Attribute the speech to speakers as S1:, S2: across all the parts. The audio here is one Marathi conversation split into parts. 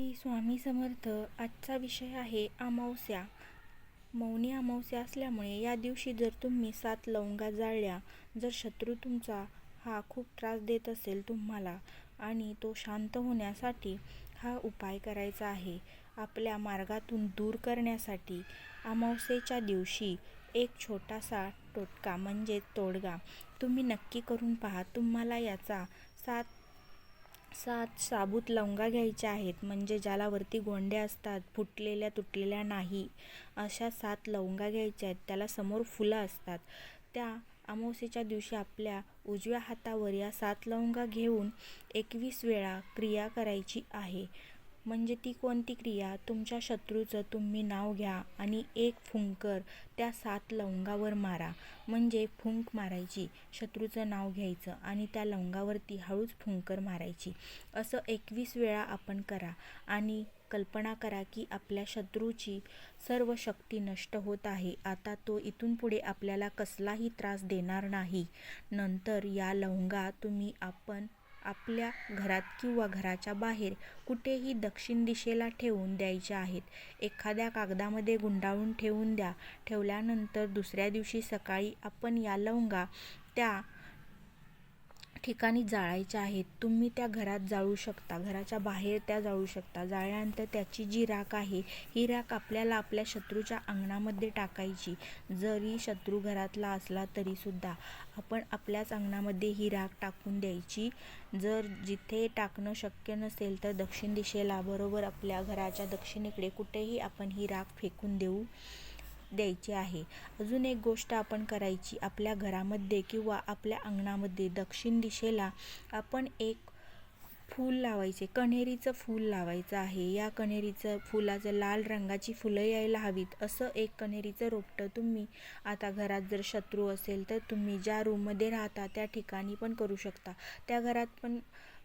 S1: श्री स्वामी समर्थ आजचा विषय आहे अमावस्या. मौनी अमावस्या असल्यामुळे या दिवशी जर तुम्ही सात लवंगा जाळल्या जर शत्रू तुमचा हा खूप त्रास देत असेल तुम्हाला आणि तो शांत होण्यासाठी हा उपाय करायचा आहे आपल्या मार्गातून दूर करण्यासाठी अमावस्येच्या दिवशी एक छोटासा टोटका म्हणजे तोडगा तुम्ही नक्की करून पहा. तुम्हाला याचा सात सात साबूत लवंगा घ्यायच्या आहेत म्हणजे ज्याला वरती गोंड्या असतात फुटलेल्या तुटलेल्या नाही अशा सात लवंगा घ्यायच्या आहेत त्याला समोर फुलं असतात. त्या अमावस्येच्या दिवशी आपल्या उजव्या हातावर या सात लवंगा घेऊन एकवीस वेळा क्रिया करायची आहे. म्हणजे ती कोणती क्रिया? तुमच्या शत्रूचं तुम्ही नाव घ्या आणि एक फुंकर त्या सात लवंगावर मारा. म्हणजे फुंक मारायची शत्रूचं नाव घ्यायचं आणि त्या लवंगावरती हळूच फुंकर मारायची. असं एकवीस वेळा आपण करा आणि कल्पना करा की आपल्या शत्रूची सर्व शक्ती नष्ट होत आहे. आता तो इथून पुढे आपल्याला कसलाही त्रास देणार नाही. नंतर या लवंगा तुम्ही आपण आपल्या घरात किंवा घराच्या बाहेर कुठेही दक्षिण दिशेला ठेवून द्यायच्या आहेत. एखाद्या कागदामध्ये गुंडाळून ठेवून द्या. ठेवल्यानंतर दुसऱ्या दिवशी सकाळी आपण या लवंगा त्या ठिकाणी जाळायच्या आहेत तुम्ही त्या घरात जाळू शकता घराच्या बाहेर त्या जाळू शकता. जाळल्यानंतर त्याची जी राख आहे ही राख आपल्याला आपल्या शत्रूच्या अंगणामध्ये टाकायची. जरी शत्रू घरातला असला तरीसुद्धा आपण आपल्याच अंगणामध्ये ही राख टाकून द्यायची. जर जिथे टाकणं शक्य नसेल तर दक्षिण दिशेला बरोबर आपल्या घराच्या दक्षिणेकडे कुठेही आपण ही राख फेकून देऊ. द्यायची आहे. अजून एक गोष्ट आपण करायची आपल्या घरामध्ये किंवा आपल्या अंगणामध्ये दक्षिण दिशेला आपण एक फूल लावायचे कण्हेरीचं फूल लावायचं आहे. या कण्हेरीचं फुलाचं लाल रंगाची फुलं यायला हवीत. असं एक कण्हेरीचं रोपटं तुम्ही आता घरात जर शत्रू असेल तर तुम्ही ज्या रूममध्ये राहता त्या ठिकाणी पण करू शकता. त्या घरात पण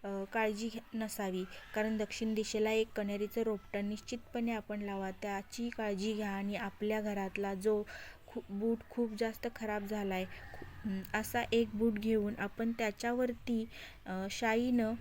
S1: काळजी नसावी. कारण दक्षिण दिशेला एक कण्हेरीचं रोपटं निश्चितपणे आपण लावा. त्याची काळजी घ्या आणि आपल्या घरातला जो खू बूट खूप जास्त खराब झाला आहे असा एक बूट घेऊन आपण त्याच्यावरती शाईनं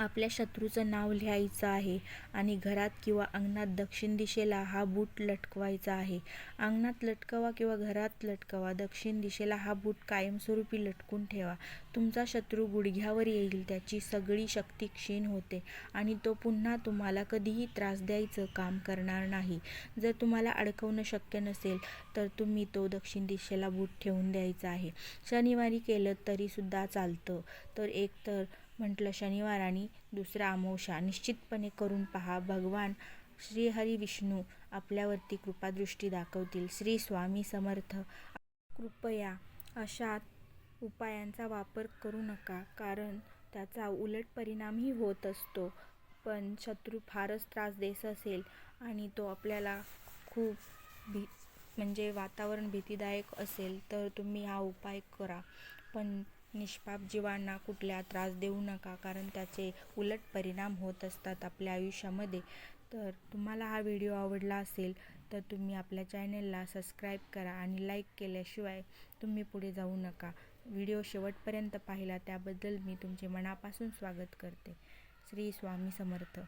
S1: आपल्या शत्रूचं नाव लिहायचं आहे आणि घरात किंवा अंगणात दक्षिण दिशेला हा बूट लटकवायचा आहे. अंगणात लटकवा किंवा घरात लटकवा दक्षिण दिशेला हा बूट कायमस्वरूपी लटकून ठेवा. तुमचा शत्रू गुडघ्यावर येईल त्याची सगळी शक्ती क्षीण होते आणि तो पुन्हा तुम्हाला कधीही त्रास द्यायचं काम करणार नाही. जर तुम्हाला अडकवणं शक्य नसेल तर तुम्ही तो दक्षिण दिशेला बूट ठेवून द्यायचा आहे. शनिवारी केलं तरीसुद्धा चालतं. तर एक तर म्हटलं शनिवार आणि दुसरा अमावस्या निश्चितपणे करून पहा. भगवान श्रीहरी विष्णू आपल्यावरती कृपादृष्टी दाखवतील. श्री स्वामी समर्थ कृपया अशा उपायांचा वापर करू नका कारण त्याचा उलट परिणामही होत असतो. पण शत्रू फारच त्रास देत असेल आणि तो आपल्याला खूप भी म्हणजे वातावरण भीतीदायक असेल तर तुम्ही हा उपाय करा. पण निष्पाप जीवांना कुठल्या त्रास देऊ नका कारण त्याचे उलट परिणाम होत असतात आपल्या आयुष्यामध्ये. तर तुम्हाला हा व्हिडिओ आवडला असेल तर तुम्ही आपल्या चॅनलला सबस्क्राईब करा आणि लाईक केल्याशिवाय तुम्ही पुढे जाऊ नका. व्हिडिओ शेवटपर्यंत पाहिला त्याबद्दल मी तुमचे मनापासून स्वागत करते. श्री स्वामी समर्थ.